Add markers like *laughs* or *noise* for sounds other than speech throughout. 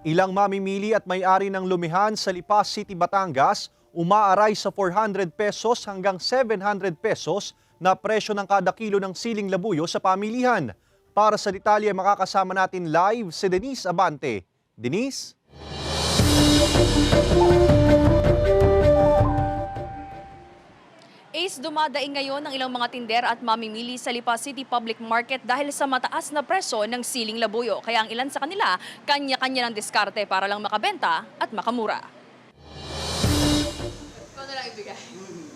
Ilang mamimili at may-ari ng lumihan sa Lipas City, Batangas umaaray sa 400 pesos hanggang 700 pesos na presyo ng kada kilo ng siling labuyo sa pamilihan. Para sa detalye, makakasama natin live si Denise Abante. Denise? Ace, dumadaing ngayon ng ilang mga tinder at mamimili sa Lipa City Public Market dahil sa mataas na presyo ng siling labuyo. Kaya ang ilan sa kanila, kanya-kanya ng diskarte para lang makabenta at makamura. Ikaw na lang ibigay.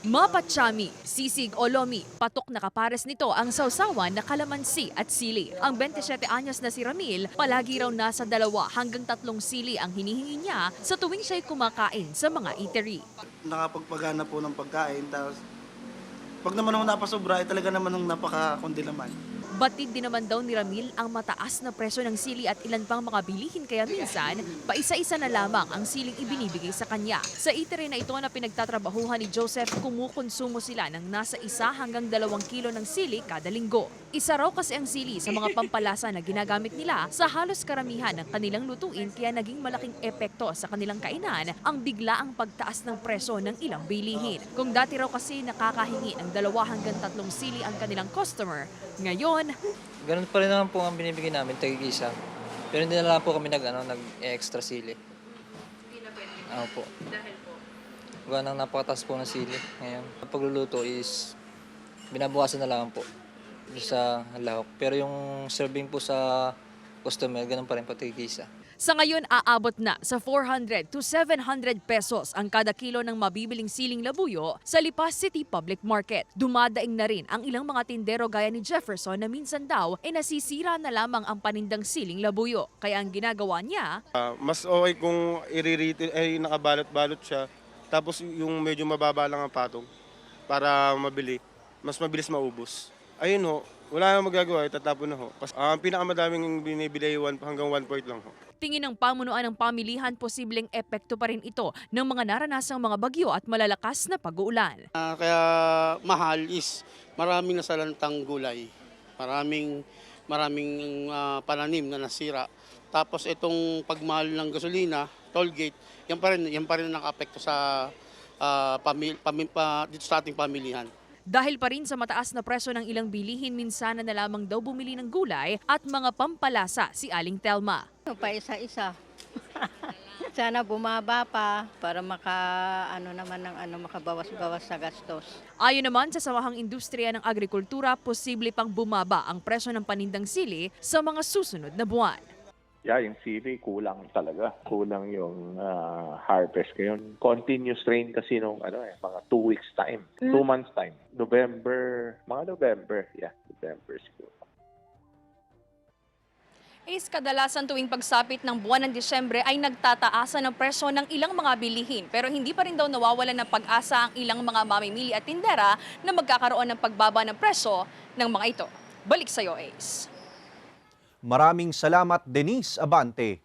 Mapatsami, sisig o lomi, patok na kapares nito ang sausawan na kalamansi at sili. Ang 27 anyos na si Ramil, palagi raw nasa dalawa hanggang tatlong sili ang hinihingi niya sa tuwing siya'y kumakain sa mga eatery. nakapagpagana po ng pagkain. Tapos, pag naman ako napasobra, eh, talaga naman ng napakakundi naman. Batid din naman daw ni Ramil ang mataas na presyo ng sili at ilan pang mga bilihin kaya minsan, paisa-isa na lamang ang siling ibinibigay sa kanya. Sa eatery na ito na pinagtatrabahuhan ni Joseph, kumukonsumo sila ng nasa isa hanggang dalawang kilo ng sili kada linggo. Isa raw kasi ang sili sa mga pampalasa na ginagamit nila sa halos karamihan ng kanilang lutuin kaya naging malaking epekto sa kanilang kainan ang biglaang pagtaas ng presyo ng ilang bilihin. Kung dati raw kasi nakakahingi ng dalawa hanggang tatlong sili ang kanilang customer, ngayon Ganun pa rin naman po ang binibigay namin, tagig-isa. Pero hindi na lang po kami nag, ano, nag-extra sili. Hindi na pwede. Ano po. Dahil po. Gawa ng napakataas po ng sili ngayon. Ang pagluluto is binabawasan na lang po sa lahok. Pero yung serving po sa customer, ganun pa rin po tagig-isa. Sa ngayon, aabot na sa 400 to 700 pesos ang kada kilo ng mabibiling siling labuyo sa Lipas City Public Market. Dumadaing na rin ang ilang mga tindero gaya ni Jefferson na minsan daw ay nasisira na lamang ang panindang siling labuyo. Kaya ang ginagawa niya, Ah, mas okay kung i-retail ay nakabalot-balot siya. Tapos yung medyo mababa lang ang patong para mabili. Mas mabilis maubos. Ayun ho, wala nang magagawa, itatapon na ho. Pas, ah, ang pinakamadaming binibili ay one, hanggang 1 point lang ho. tingin ng pamunuan ng pamilihan posibleng epekto pa rin ito ng mga naranasang mga bagyo at malalakas na pag-uulan. Ah, kaya mahal is maraming nasalantang gulay. Maraming maraming ah, pananim na nasira. Tapos itong pagmahal ng gasolina, toll gate, yan pa rin yan pa rin ang nakapekto sa ah, pamil, pamil, pa, dito sa ating pamilihan. Dahil pa rin sa mataas na presyo ng ilang bilihin, minsan na lamang daw bumili ng gulay at mga pampalasa si Aling Telma. Ano pa isa-isa. *laughs* Sana bumaba pa para maka ano naman ng ano makabawas-bawas sa gastos. Ayon naman sa Samahang Industriya ng Agrikultura, posible pang bumaba ang presyo ng panindang sili sa mga susunod na buwan. Yeah, yung sili, kulang talaga. Kulang yung ah, harvest ngayon. Continuous rain kasi nung ano eh, mga two weeks time. Two months time. November, mga November. Yeah, November siguro. Is kadalasan tuwing pagsapit ng buwan ng Disyembre ay nagtataasan ng presyo ng ilang mga bilihin pero hindi pa rin daw nawawalan ng pag-asa ang ilang mga mamimili at tindera na magkakaroon ng pagbaba ng presyo ng mga ito. Balik sa iyo, Ace. Maraming salamat Denise Abante.